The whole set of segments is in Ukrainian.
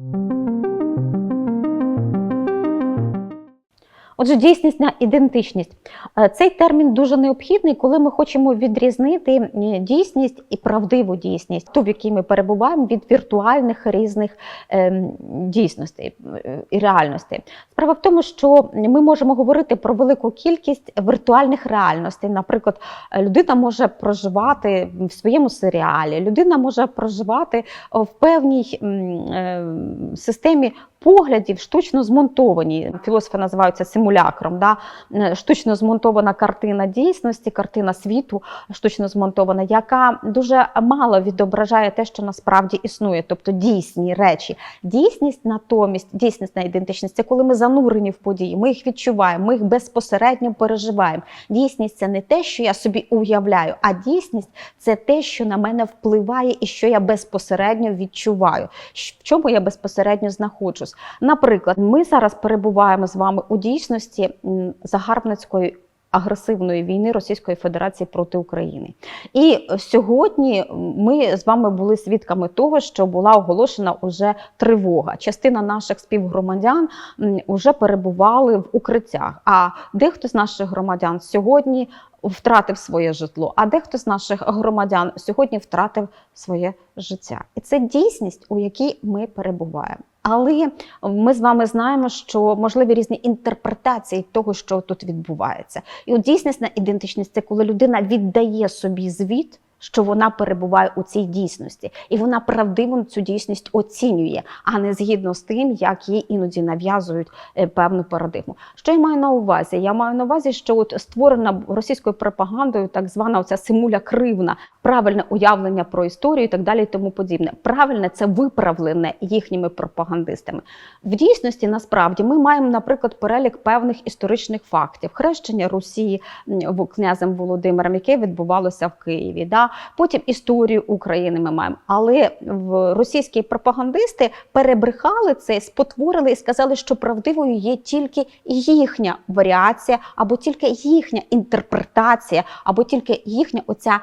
Thank you. Отже, дійсність ідентичність. Е, Цей термін дуже необхідний, коли ми хочемо відрізнити е, дійсність і правдиву дійсність, ту, в якій ми перебуваємо, від віртуальних різних ем, дійсностей е, і реальностей. Справа в тому, що ми можемо говорити про велику кількість віртуальних реальностей. Наприклад, е, людина може проживати в своєму серіалі, людина може проживати в певній е, системі поглядів, штучно змонтовані. Філософи називають це симулякром. Да? Е, Штучно змонтована картина дійсності, картина світу, штучно змонтована, яка дуже мало відображає те, що насправді існує, тобто дійсні речі. Дійсність натомість, дійсність ідентичність це коли ми занурені в події, ми їх відчуваємо, ми їх безпосередньо переживаємо. Дійсність це не те, що я собі уявляю, а дійсність це те, що на мене впливає і що я безпосередньо відчуваю. В чому я безпосередньо знаходжусь? Наприклад, ми зараз перебуваємо з вами у дійсності загарбницької. Агресивної війни Російської Федерації проти України, і сьогодні ми з вами були свідками того, що була оголошена уже тривога. Частина наших співгромадян вже перебували в укриттях. А дехто з наших громадян сьогодні втратив своє житло, а дехто з наших громадян сьогодні втратив своє життя. І це дійсність, у якій ми перебуваємо. Але ми з вами знаємо, що можливі різні інтерпретації того, що тут відбувається. І от дійсність ідентичність це коли людина віддає собі звіт. Що вона перебуває у цій дійсності, і вона правдиво цю дійсність оцінює, а не згідно з тим, як їй іноді нав'язують е, певну парадигму. Що я маю на увазі? Я маю на увазі, що от створена російською пропагандою так звана оця симуля кривна, правильне уявлення про історію і так далі, і тому подібне. Правильне це виправлене їхніми пропагандистами. В дійсності насправді ми маємо, наприклад, перелік певних історичних фактів: хрещення Росії князем Володимиром, яке відбувалося в Києві. Да? Потім історію України ми маємо. Але російські пропагандисти перебрехали це, спотворили і сказали, що правдивою є тільки їхня варіація, або тільки їхня інтерпретація, або тільки їхня оця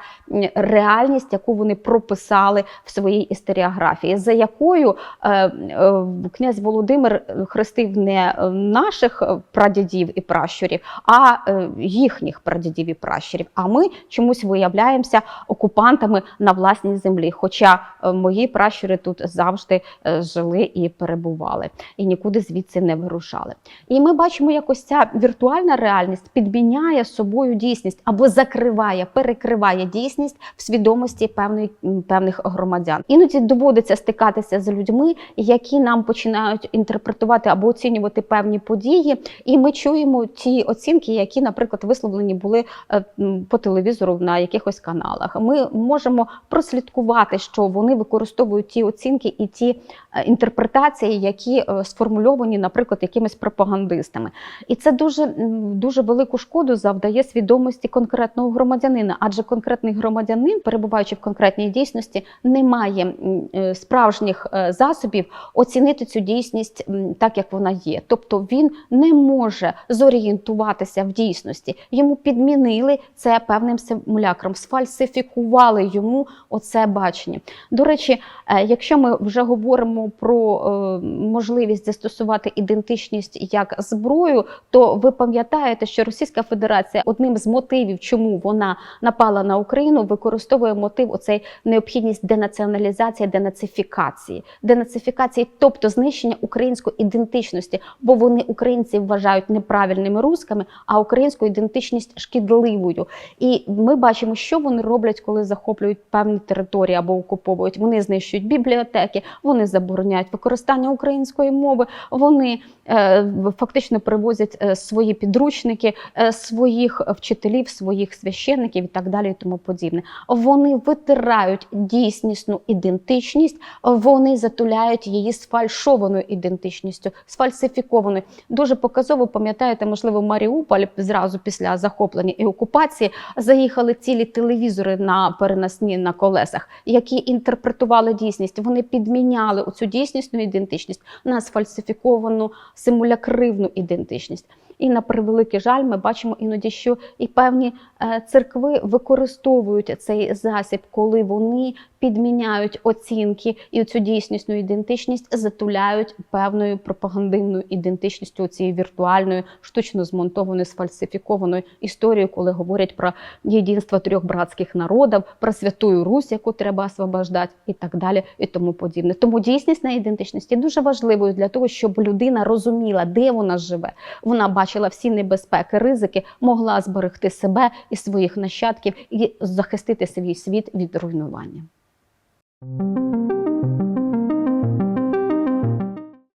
реальність, яку вони прописали в своїй історіографії, за якою е, е, князь Володимир хрестив не наших е, прадідів і пращурів, а е, їхніх прадідів і пращурів. А ми чомусь виявляємося окупантами на власній землі. Хоча е, мої пращури тут завжди е, жили і перебували, і нікуди звідси не вирушали. І ми бачимо, як ось ця віртуальна реальність підміняє собою дійсність або закриває, перекриває дійсність в свідомості певної певних громадян. Іноді доводиться стикатися з людьми, які нам починають інтерпретувати або оцінювати певні події, і ми чуємо ті оцінки, які, наприклад, висловлені були е, по телевізору на якихось каналах. Ми можемо прослідкувати, що вони використовують ті оцінки і ті е, інтерпретації, які е, сформульовані, наприклад, якимись пропагандистами. І це дуже, дуже велику шкоду завдає свідомості конкретного громадянина, адже конкретний громадянин, перебуваючи в конкретній дійсності, не має е, справжніх засобів оцінити цю дійсність так, як вона є. Тобто він не може зорієнтуватися в дійсності. Йому підмінили це певним симулякром, сфальсифікували йому оце бачення. До речі, е, якщо ми вже говоримо про е, можливість застосувати ідентичність як зброю, то ви пам'ятаєте, що Російська Федерація одним з мотивів, чому вона напала на Україну, використовує мотив оцей необхідність денаціоналізації, денацифікації, денацифікації, тобто знищення української ідентичності, бо вони українців вважають неправильними русками, а українську ідентичність шкідливою. І ми бачимо, що вони роблять, коли захоплюють певні території або окуповують. Вони знищують бібліотеки, вони забороняють використання української мови. Вони е, фактично привозять е, свої підручники, е, своїх вчителів, своїх священників і так далі, і тому подібне. Вони витирають дійснісну ідентичність, вони затуляють її сфальшованою ідентичністю, сфальсифікованою. Дуже показово пам'ятаєте, можливо, Маріуполь зразу після захоплення і окупації заїхали цілі телевізори на на переносні на колесах, які інтерпретували дійсність. Вони підміняли оцю дійсність ідентичність на сфальсифіковану симулякривну ідентичність. І на превеликий жаль, ми бачимо іноді, що і певні е, церкви використовують цей засіб, коли вони підміняють оцінки і цю дійснісну ідентичність затуляють певною пропагандивною ідентичністю цієї віртуальної, штучно змонтованої, сфальсифікованої історією, коли говорять про єдинство трьох братських народів, про святую Русь, яку треба освобождати, і так далі, і тому подібне. Тому дійснісна ідентичність є дуже важливою для того, щоб людина розуміла, де вона живе. Вона бачила всі небезпеки, ризики, могла зберегти себе і своїх нащадків і захистити свій світ від руйнування.